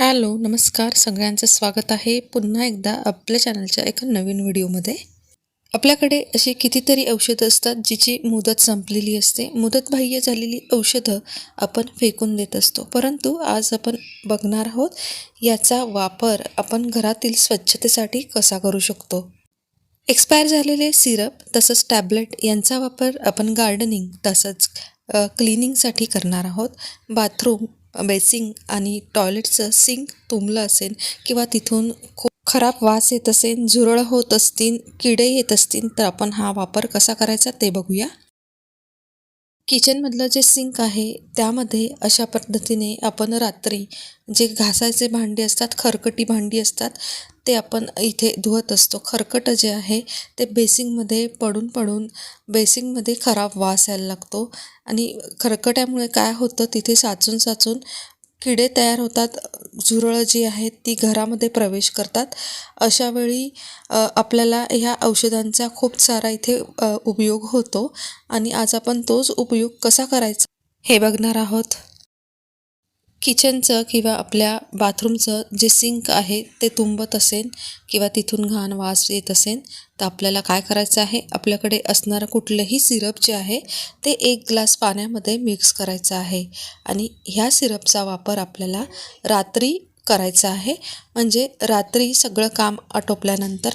Hello नमस्कार. सगळ्यांचं स्वागत आहे पुन्हा एकदा आपल्या चॅनलच्या एका नवीन व्हिडिओमध्ये. आपल्याकडे अशी कितीतरी औषधं असतात जिची मुदत संपलेली असते. मुदतबाह्य झालेली औषधं आपण फेकून देत असतो. परंतु आज आपण बघणार आहोत याचा वापर आपण घरातील स्वच्छतेसाठी कसा करू शकतो. एक्सपायर झालेले सिरप तसंच टॅबलेट यांचा वापर आपण गार्डनिंग तसंच क्लिनिंगसाठी करणार आहोत. बाथरूम बेसिंग आणि टॉयलेटचं सिंक तुंबलं असेल किंवा तिथून खूप खराब वास येत असेल झुरळ होत असतील किडे येत असतील तर आपण हा वापर कसा करायचा ते बघूया. किचनमधलं जे सिंक आहे त्यामध्ये अशा पद्धतीने आपण रात्री जे घासायचे भांडी असतात खरकटी भांडी असतात ते आपण इथे धुवत असतो. खरकटं जे आहे ते बेसिंगमध्ये पडून पडून बेसिंगमध्ये खराब वास यायला लागतो. आणि खरकट्यामुळे काय होतं तिथे साचून साचून किडे तयार होतात झुरळं जी आहेत ती घरामध्ये प्रवेश करतात. अशा वेळी आपल्याला ह्या औषधांचा खूप सारा इथे उपयोग होतो. आणि आज आपण तोच उपयोग कसा करायचा? हे बघणार आहोत. किचनचं किंवा आपल्या बाथरूमचं जे सिंक आहे ते तुंबत असेल किंवा तिथून घाण वास येत असेल तर आपल्याला काय करायचं आहे? आपल्याकडे असणारं कुठलंही सिरप जे आहे ते एक ग्लास पाण्यामध्ये मिक्स करायचं आहे. आणि ह्या सिरपचा वापर आपल्याला रात्री करायचं आहे. म्हणजे रात्री सगळं काम आटोपल्यानंतर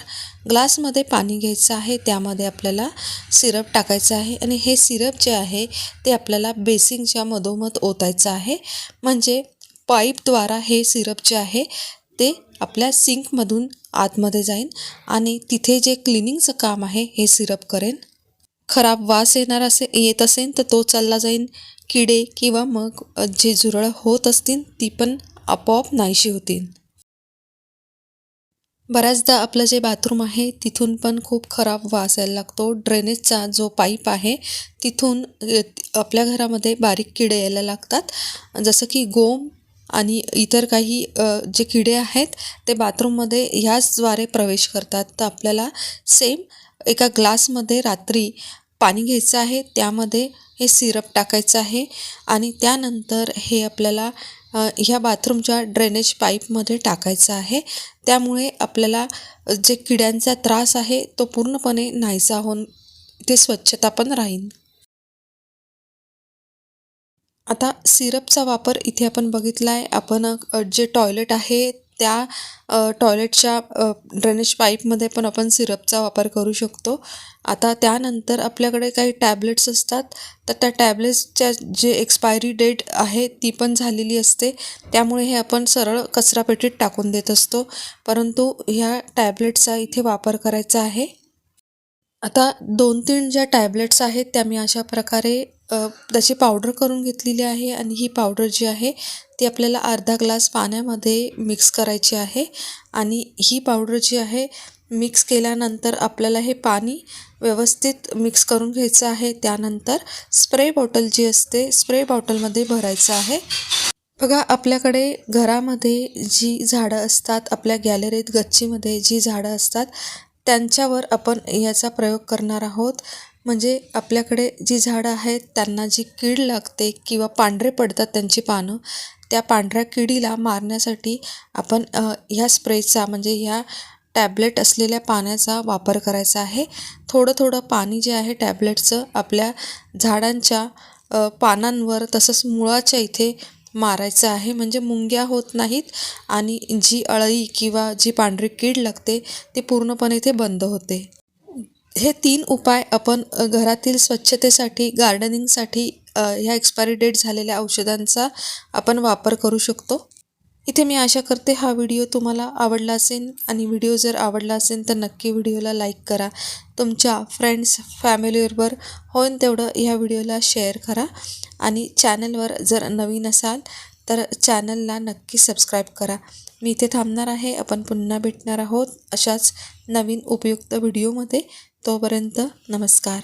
ग्लासमध्ये पाणी घ्यायचं आहे. त्यामध्ये आपल्याला सिरप टाकायचं आहे. आणि हे सिरप जे आहे ते आपल्याला बेसिंगच्या मधोमध ओतायचं आहे. म्हणजे पाईपद्वारा हे सिरप जे आहे ते आपल्या सिंकमधून आतमध्ये जाईन आणि तिथे जे क्लिनिंगचं काम आहे हे सिरप करेन. खराब वास येणार असे येत असेल तर तो चालला जाईन. किडे किंवा मग जे झुरळ होत असतील ती पण आपोआप नाहीशी होतील. बऱ्याचदा आपलं जे बाथरूम आहे तिथून पण खूप खराब वास यायला लागतो. ड्रेनेजचा जो पाईप आहे तिथून आपल्या घरामध्ये बारीक किडे यायला लागतात. जसं की गोम आणि इतर काही जे किडे आहेत ते बाथरूममध्ये ह्याचद्वारे प्रवेश करतात. तर आपल्याला सेम एका ग्लासमध्ये रात्री पाणी घ्यायचं आहे त्यामध्ये हे सिरप टाकायचं आहे आणि त्यानंतर हे आपल्याला ह्या बाथरूमच्या ड्रेनेज पाईपमध्ये टाकायचं आहे. त्यामुळे आपल्याला जे किड्यांचा त्रास आहे तो पूर्णपणे नाहीसा होऊन ते स्वच्छता पण राहील आता सिरपचा वापर इथे आपण बघितला आहे आपण जे टॉयलेट आहे त्या टॉयलेटच्या ड्रेनेज पाईपमध्ये पण आपण सिरपचा वापर करू शकतो. आता त्यानंतर आपल्याकडे काही टॅबलेट्स असतात. तर त्या टॅबलेट्सच्या जे एक्सपायरी डेट आहे ती पण झालेली असते. त्यामुळे हे आपण सरळ कचरापेटीत टाकून देत असतो. परंतु ह्या टॅबलेटचा इथे वापर करायचा आहे. आता दोन तीन ज्या टॅबलेट्स आहेत त्या मी अशा प्रकारे त्याची पावडर करून घेतलेली आहे आणि ही पावडर जी आहे ती आपल्याला अर्धा ग्लास पाण्यामध्ये मिक्स करायची आहे. आणि ही पावडर जी आहे मिक्स केल्यानंतर आपल्याला हे पाणी व्यवस्थित मिक्स करून घ्यायचं आहे. त्यानंतर स्प्रे बॉटल जी असते स्प्रे बॉटलमध्ये भरायचं आहे. बघा आपल्याकडे घरामध्ये जी झाडं असतात आपल्या गॅलरीत गच्चीमध्ये जी झाडं असतात त्यांच्यावर आपण याचा प्रयोग करणार आहोत. म्हणजे आपल्याकडे जी झाडं आहेत त्यांना जी कीड लागते किंवा पांढरे पडतात त्यांची पानं त्या पांढऱ्या किडीला मारण्यासाठी आपण ह्या स्प्रेचा म्हणजे ह्या टॅबलेट असलेल्या पाण्याचा वापर करायचा आहे. थोडं थोडं पाणी जे आहे टॅबलेटचं आपल्या झाडांच्या पानांवर तसंच मुळाच्या इथे मारायचं आहे. म्हणजे मुंग्या होत नाहीत आणि जी अळई किंवा जी पांढरी कीड लागते ती पूर्णपणे इथे बंद होते. हे तीन उपाय आपण घरातील स्वच्छतेसाठी गार्डनिंगसाठी ह्या एक्सपायरी डेट झालेल्या औषधांचा आपण वापर करू शकतो. इथे मी आशा करते हा व्हिडिओ तुम्हाला आवडला असेल आणि व्हिडिओ जर आवडला असेल तर नक्की व्हिडिओला लाईक करा. तुमच्या फ्रेंड्स फॅमिलीबरोबर होईन तेवढं ह्या व्हिडिओला शेअर करा. आणि चॅनलवर जर नवीन असाल तर चॅनलला नक्की सबस्क्राईब करा. मी इथे थांबणार आहे. आपण पुन्हा भेटणार आहोत अशाच नवीन उपयुक्त व्हिडिओमध्ये. तोपर्यंत नमस्कार.